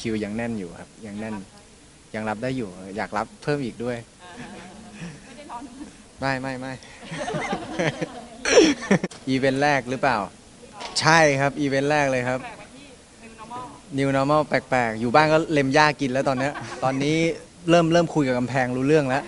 คิวยังแน่นอยู่ครับ ยังแน่น ยังรับได้อยู่ อยากรับเพิ่มอีกด้วย ไม่ได้ร้อนไม่ไม่ไม่ อีเวนต์แรกหรือเปล่า ใช่ครับ อีเวนต์แรกเลยครับ แปลกไปที่ new normal New Normal แปลกๆ อยู่บ้านก็เล็มหญ้ากินแล้วตอนเนี้ย ตอนนี้เริ่มเริ่มคุยกับกำแพงรู้เรื่องแล้ว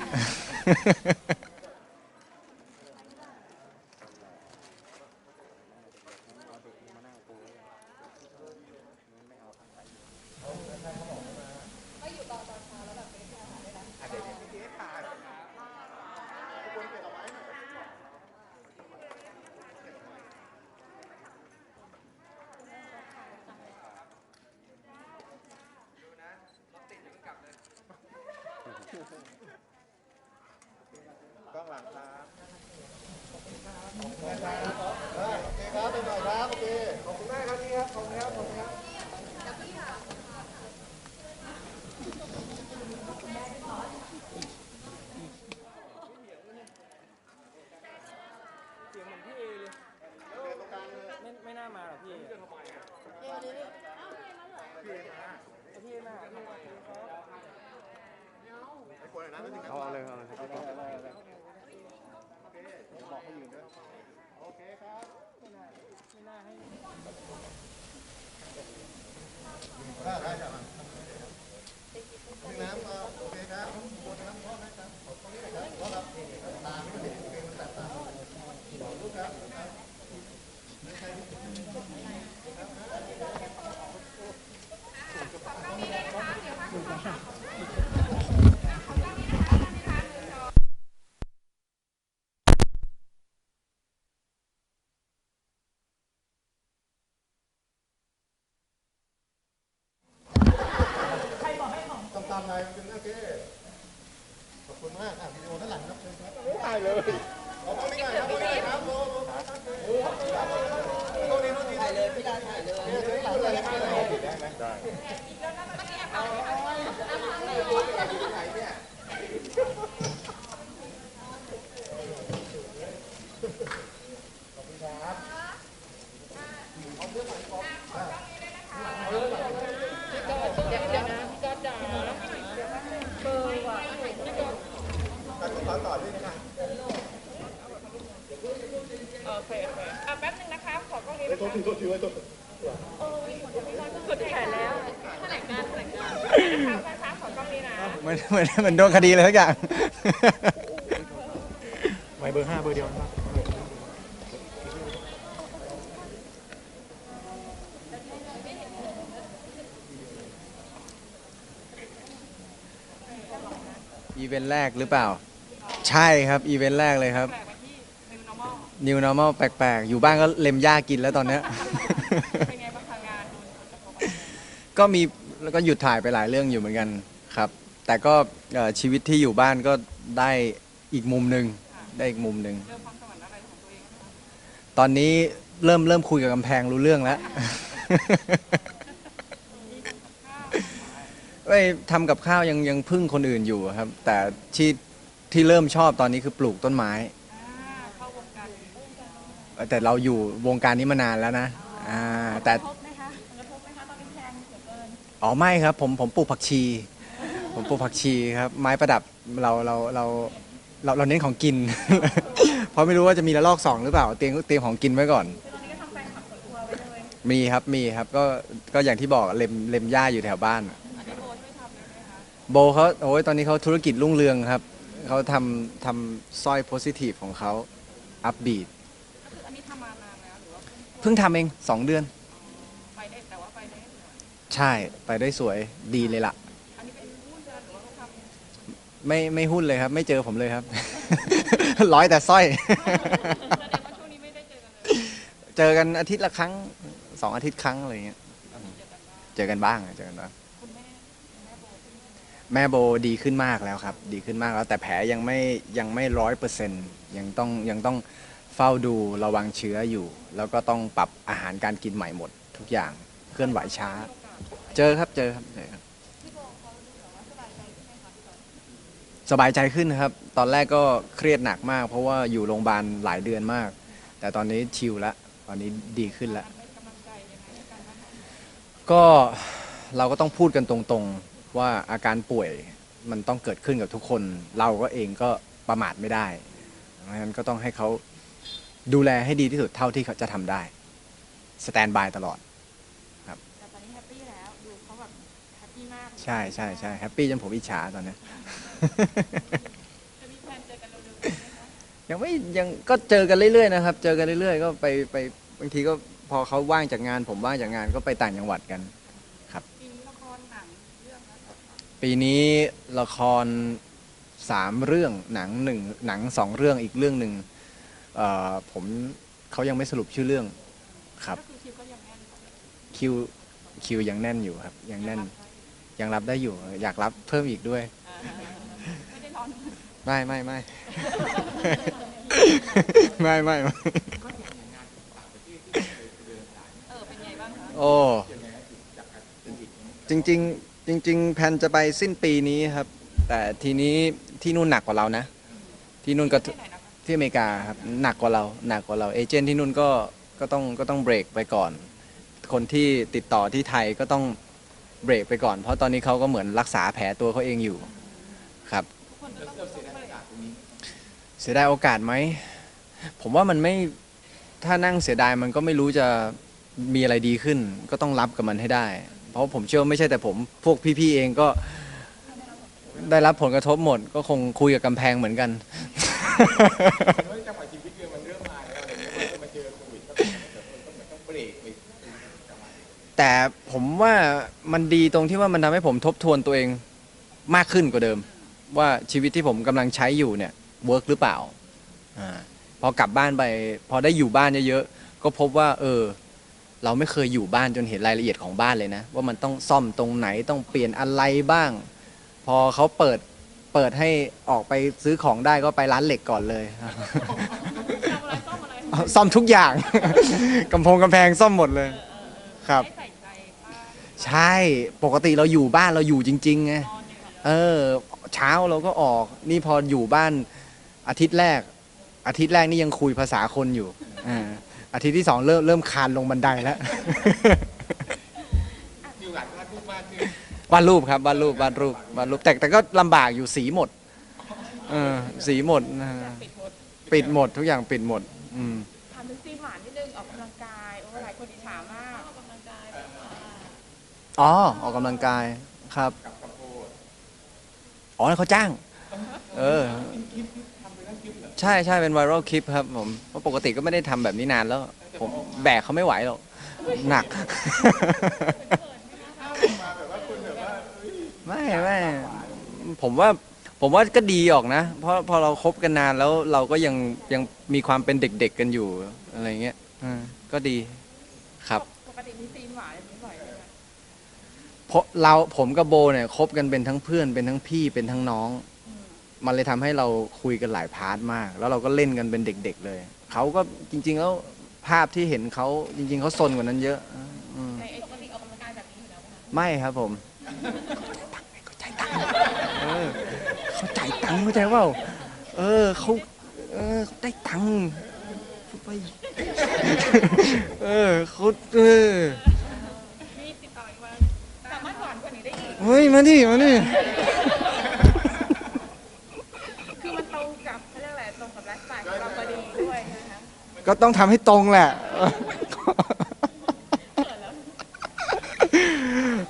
กล้องหลังครับโอเคครับเป็นหน่อยครับโอเคขอบคุณมากครับพี่ครับขอบคุณครับขอบคุณครับเสียงเหมือนพี่เอเลยไม่ไม่น่ามาหรอกพี่เอพี่เอมาพี่เอมาเอาเลยเอาเลย บอกให้ยืนด้วยโอเคครับไม่น่าให้ได้ได้จ้ะน้ำมาโอเคครับบนน้ำพร้อมนะครับขอบตรงนี้นะครับเพราะเราตาไม่เห็นโอเคมันแสบตาลูกครับ ตามตามๆนายเป็นโอเคขอบคุณมากอะวิดีโอด้านหลังครับเชิญครับไม่ถ่ายเลยขอบคุณไม่ได้ครับไม่ได้ครับโอ้โหโอ้โหโอ้โอ้โลนี้ถ่ายเลยพี่ดาถ่ายเลยเนี่ยเชิญหลังเลยถ่ายเลยได้ไหมได้การขอต่อด้วยนะครับ โอเคโอเคอะแป๊บนึงนะคะ ขอกล้องนี้ ไอ้ นะโทษคะทีโทษทีไว้โทษกดถ่ายแล้วแถลงการแถลงการนะคะฟนคะขอกล้องนี้นะเหมือนเหมือนเหมือนโดนคดีเลยทุกอย่างไม่เบอร์ห้าเบอร์เดียวนะครับอีเวนต์แรกหรือเปล่า ใช่ครับ อีเวนต์แรกเลยครับ แปลกไปที่ new normal New Normal แปลกๆ อยู่บ้านก็เล็มหญ้ากินแล้วตอนเนี้ย เป็นไงบ้างคะงานโดนผลกระทบอะไรก็มีแล้วก็หยุดถ่ายไปหลายเรื่องอยู่เหมือนกันครับ แต่ก็เอ่อชีวิตที่อยู่บ้านก็ได้อีกมุมหนึ่งได้อีกมุมหนึ่งเริ่มความสวรรค์อะไรของตัวเองบ้างคะตอนนี้เริ่มเริ่มคุยกับกำแพงรู้เรื่องแล้วไม่ทำกับข้าวยังยังพึ่งคนอื่นอยู่ครับ แต่ที่ที่เริ่มชอบตอนนี้คือปลูกต้นไม้ อ่าเข้าวงการ แต่เราอยู่วงการนี้มานานแล้วนะอ่าแต่กระทบไหมคะกระทบไหมคะตอนนี้แพงเหลือเกินอ๋อไม่ครับผมผมปลูกผักชี ผมปลูกผักชีครับ ไม้ประดับเราเราเราเราเราเน้นของกิน เพราะไม่รู้ว่าจะมีระลอกสองหรือเปล่าเตรียมเตรียมของกินไว้ก่อน คือตอนนี้ก็ทำแฟนคลับส่วนตัวไว้เลยมีครับมีครับก็ก็อย่างที่บอกเล็มเล็มหญ้าอยู่แถวบ้าน อันนี้โบช่วยทำเลยไหมคะโบเขาโอ้ยตอนนี้เขาธุรกิจรุ่งเรืองครับเขาทำทำสร้อยโพสิทีฟของเขาอัพบีด พิ่งทำเองสองเดือน ไปได้แต่ว่าไปได้สวยใช่ไปได้สวยดีเลยล่ะ อันนี้เป็นหุ้นเดือนหรือว่าเขาทำไม่ไม่หุ้นเลยครับ ไม่เจอผมเลยครับ ร้อยแต่สร้อยแสดงว่าช่วงนี้ไม่ได้เจอกันเลยเจอกันอาทิตย์ละครั้งสองอาทิตย์ครั้งอะไรเงี้ยเจอกันบ้างเจอกันบ้างคุณแม่แม่โบเป็นยังไงแม่โบดีขึ้นมากแล้วครับ ดีขึ้นมากแล้ว แต่แผลยังไม่ยังไม่ร้อยเปอร์เซ็นต์ยังต้องยังต้อง เฝ้าดูระวังเชื้ออยู่ แล้วก็ต้องปรับอาหารการกินใหม่หมด ทุกอย่างเคลื่อนไหวช้า เจอครับเจอครับเจอครับ สบายใจขึ้นครับ ตอนแรกก็เครียดหนักมาก เพราะว่าอยู่โรงพยาบาลหลายเดือนมาก แต่ตอนนี้ชิลแล้วตอนนี้ดีขึ้นแล้วเป็นกำลังใจยังไงให้กันบ้างคะก็เราก็ต้องพูดกันตรงๆว่าอาการป่วยมันต้องเกิดขึ้นกับทุกคน เราก็เองก็ประมาทไม่ได้เพราะฉะนั้นก็ต้องให้เขา ดูแลให้ดีที่สุดเท่าที่เขาจะทำได้สแตนบายตลอด แต่ตอนนี้แฮปปี้แล้ว ดูเขาแบบแฮปปี้มากใช่ใช่ใช่แฮปปี้จนผมอิจฉาตอนเนี้ย จะมีแพลนเจอกันเร็วๆนี้ไหมคะยังไม่ยังก็เจอกันเรื่อยๆนะครับ เจอกันเรื่อยๆ ก็ไปไปบางทีก็พอเขาว่างจากงานผมว่างจากงานก็ไปต่างจังหวัดกันปีนี้ละครหนังเรื่องแล้วปีนี้ละครสามเรื่องหนังหนึ่งหนังสองเรื่องอีกเรื่องหนึ่ง เอ่อผมเขายังไม่สรุปชื่อเรื่องครับ ก็คือคิวก็ยังแน่นคิวคิวยังแน่นอยู่ครับ ยังแน่นยังรับได้อยู่ อยากรับเพิ่มอีกด้วยไม่ได้ร้อนไม่ไม่ไม่ ไม่ไม่ไม่เออเป็นไงบ้างคะโอ้จริง ๆ จริง ๆแผนจะไปสิ้นปีนี้ครับ แต่ทีนี้ที่นู่นหนักกว่าเรานะ ที่นู่นก็ ที่ไหนนะคะ ที่อเมริกาครับหนักกว่าเราหนักกว่าเราเอเจนต์ที่นู่นก็ก็ต้องก็ต้องเบรกไปก่อน คนที่ติดต่อที่ไทยก็ต้องเบรกไปก่อน เพราะตอนนี้เขาก็เหมือนรักษาแผลตัวเขาเองอยู่ครับทุกคนก็ต้องต้องไปเสียดายโอกาสไหม ผมว่ามันไม่ถ้านั่งเสียดายมันก็ไม่รู้จะมีอะไรดีขึ้น ก็ต้องรับกับมันให้ได้ เพราะผมเชื่อไม่ใช่แต่ผมพวกพี่ๆเองก็ได้รับผลกระทบหมด ก็คงคุยกับกำแพงเหมือนกัน จังหวะชีวิตเมันเริ่มมาแล้วอะไรเงี้ยมาเจอโควิดก็เหมือนต้องเบรกไปแต่ผมว่ามันดีตรงที่ว่ามันทำให้ผมทบทวนตัวเองมากขึ้นกว่าเดิม ว่าชีวิตที่ผมกำลังใช้อยู่เนี่ยเวิร์กหรือเปล่าอาพอกลับบ้านไป พอได้อยู่บ้านเยอะๆก็พบว่า เออ เราไม่เคยอยู่บ้านจนเห็นรายละเอียดของบ้านเลยนะ ว่ามันต้องซ่อมตรงไหนต้องเปลี่ยนอะไรบ้าง พอเขาเปิด เปิดให้ออกไปซื้อของได้ก็ไปร้านเหล็กก่อนเลยทำอะไรซ่อมอะไรเอาซ่อมทุกอย่าง กำแพงกำแพงซ่อมหมดเลยครับให้ใส่ใจป้าใช่ปกติเราอยู่บ้านเราอยู่จริงๆไงนอนอยู่กับเออ เช้าเราก็ออก นี่พออยู่บ้านอาทิตย์แรก อาทิตย์แรกนี่ยังคุยภาษาคนอยู่อ่าอาทิตย์ที่สองเริ่มเริ่มคานลงบันไดแล้ว อยู่หลังวาดรูปมากขึ้น วาดรูปครับวาดรูปวาดรูปวาดรูปแต่แต่ก็ลำบากอยู่สีหมดเออสีหมดนะฮะปิดหมดปิดหมดทุกอย่างปิดหมด อืม ถามถึงซีนหวานนิดนึงออกกำลังกายโอ้หลายคนอิจฉามากออกกำลังกายแบบอ๋อออกกำลังกายครับอ๋อเขาจ้าง เออใช่ใช่เป็นไวรัลคลิปครับผมเพราะปกติก็ไม่ได้ทำแบบนี้นานแล้ว ผมแบกเขาไม่ไหวหรอกหนัก ไม่ไม่ผมว่าผมว่าก็ดีออกนะ เพราะพอเราคบกันนานแล้วเราก็ยังยังมีความเป็นเด็กๆกันอยู่อะไรเงี้ยอ่าก็ดีครับ ปกติมีซีนหวานแบบนี้บ่อยไหมคะเพราะเราผมกับโบเนี่ยคบกันเป็นทั้งเพื่อนเป็นทั้งพี่เป็นทั้งน้องอืมมันเลยทำให้เราคุยกันหลายพาร์ทมาก แล้วเราก็เล่นกันเป็นเด็ก ๆ เลยเขาก็จริง ๆ แล้วภาพที่เห็นเขาจริง ๆเขาซนกว่านั้นเยอะอืมในไอปกติออกกำลังกายแบบนี้อยู่แล้วไหมคะไม่ครับผมเออเขาจ่ายตัง ค์เข้าใจเปล่าเออเขาเออเขาได้ตังค์พูดไปเออเขาเออมีติดต่ออีกว่าสามารถหวานกว่านี้ได้อีกเฮ้ยมาดิมาดิคือมันตรงกับเขาเรียกอะไรตรงกับไลฟ์สไตล์ของเราพอดีด้วยนะคะก็ต้องทำให้ตรงแหละ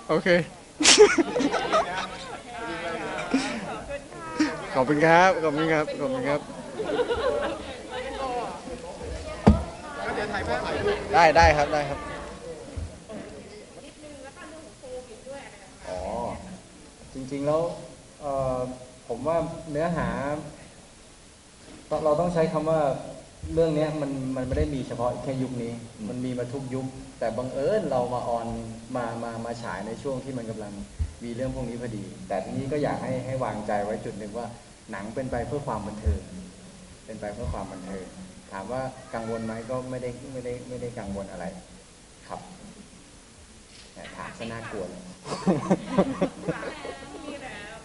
โอเค ขอบคุณครับ ขอบคุณครับ ขอบคุณครับ ได้ได้ครับได้ครับ อ๋อ จริงๆแล้วเอ่อผมว่าเนื้อหา เราเราต้องใช้คำว่าเรื่องเนี้ยมันมันไม่ได้มีเฉพาะแค่ยุคนี้ มันมีมาทุกยุค แต่บังเอิญเรามาออนมามามาฉายในช่วงที่มันกำลัง มีเรื่องพวกนี้พอดี แต่ทีนี้ก็อยากให้ให้วางใจไว้จุดหนึ่งว่าหนังเป็นไปเพื่อความบันเทิง เป็นไปเพื่อความบันเทิง ถามว่ากังวลไหมก็ไม่ได้ไม่ได้ไม่ได้กังวลอะไร ครับแต่ถามซะน่ากลัวเลยนี่แล้ว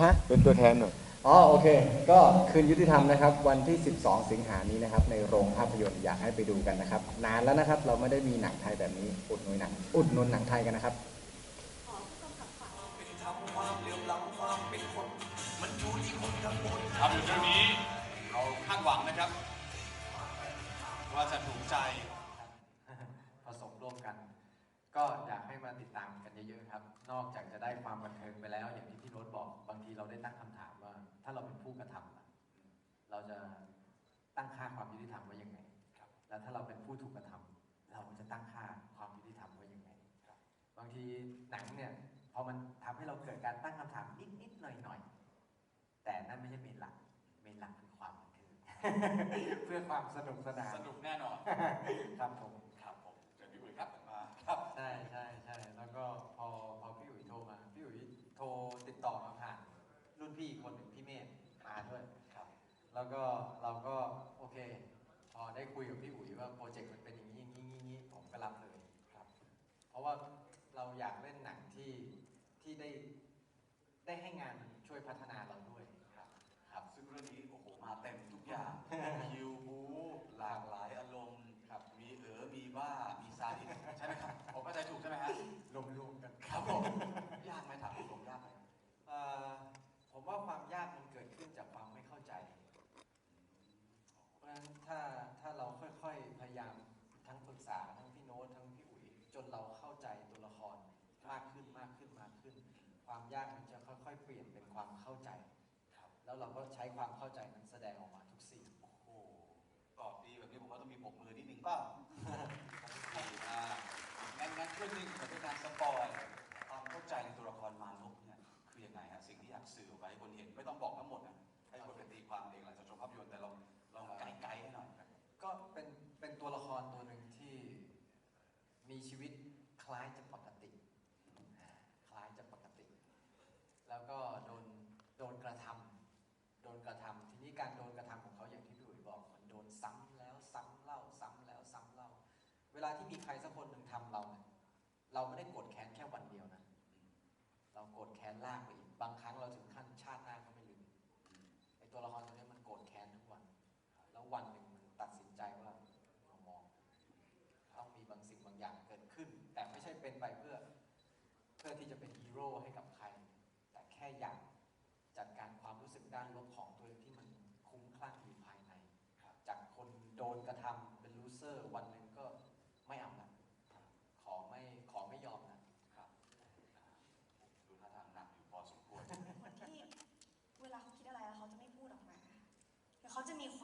ฮะเป็นตัวแทนหน่อย อ๋อโอเค ก็คืนยุติธรรมนะครับ วันที่ 12 สิงหานี้นะครับ ในโรงภาพยนตร์อยากให้ไปดูกันนะครับ นานแล้วนะครับ เราไม่ได้มีหนังไทยแบบนี้ อุดหนุนหนัง อุดหนุนหนังไทยกันนะครับภาพยนตร์เรื่องนี้เราคาดหวังนะครับ ว่าจะถูกใจผสมร่วมกัน ก็อยากให้มาติดตามกันเยอะๆครับ นอกจากจะได้ความบันเทิงไปแล้ว อย่างที่พี่โน้ตบอกบางทีเราได้ตั้งคำถามว่า ถ้าเราเป็นผู้กระทำล่ะเราจะตั้งค่าความยุติธรรมไว้ยังไง แล้วถ้าเราเป็นผู้ถูกกระทำเราจะตั้งค่าความยุติธรรมไว้ยังไงบางทีหนังเนี่ยพอมันทำให้เราเกิดการตั้งคำถามนิดๆหน่อยๆแต่นั่นไม่ใช่เมนหลักเมนหลักคือความบันเทิงเพื่อความสนุกสนานสนุกแน่นอนครับผมครับผมเชิญพี่อุ๋ยครับมาครับ ใช่ใช่ใช่แล้วก็พอพอพี่อุ๋ยโทรมา พี่อุ๋ยโทรติดต่อมาผ่านรุ่นพี่อีกคนหนึ่งพี่เมธมาด้วยครับ แล้วก็เราก็โอเค พอได้คุยกับพี่อุ๋ยว่าโปรเจกต์มันเป็นอย่างนี้อย่างนี้อย่างนี้ผมก็รับเลยครับ เพราะว่าเราอยากเล่นหนังที่ที่ได้ได้ให้งานช่วยพัฒนา เราเข้าใจตัวละครมากขึ้นมากขึ้นมากขึ้น ความยากมันจะค่อยๆ เปลี่ยนเป็นความเข้าใจครับ แล้วเราก็ใช้ความเข้าใจนั้นแสดงออกมาทุกสิ่งโอ้โหตอบดีแบบนี้ผมว่าต้องมีปกมือนิดนึงเปล่าอ่างั้นงั้นเรื่องหนึงเหมือนเป็นการสปอยความเข้าใจในตัวละครมานพเนี่ยคือยังไงฮะสิ่งที่อยากสื่อออกไปให้คนเห็นไม่ต้องบอกทั้งหมด คล้ายจะปกติ คล้ายจะปกติ แล้วก็โดนโดนกระทำโดนกระทำทีนี้การโดนกระทำของเขาอย่างที่พี่อุ๋ยบอกมันโดนซ้ำแล้วซ้ำเล่าซ้ำแล้วซ้ำเล่า เวลาที่มีใครสักคนหนึ่งทำเราเนี่ยเราไม่ได้โกรธแค้นแค่วันเดียวนะ เราโกรธแค้นลากไป พื่อที่จะเป็นฮีโร่ให้กับใคร แต่แค่อยากจัดการความรู้สึกด้านลบของตัวเองที่มันคุ้มคลั่งอยู่ภายใน จากคนโดนกระทำเป็นลูเซอร์วันหนึ่งก็ไม่เอาละขอไม่ขอไม่ยอมนะครับดูท่าทางหนักอยู่พอสมควรเหมือนที่เวลาเขาคิดอะไรแล้วเขาจะไม่พูดออกมาแต่เขาจะมีความ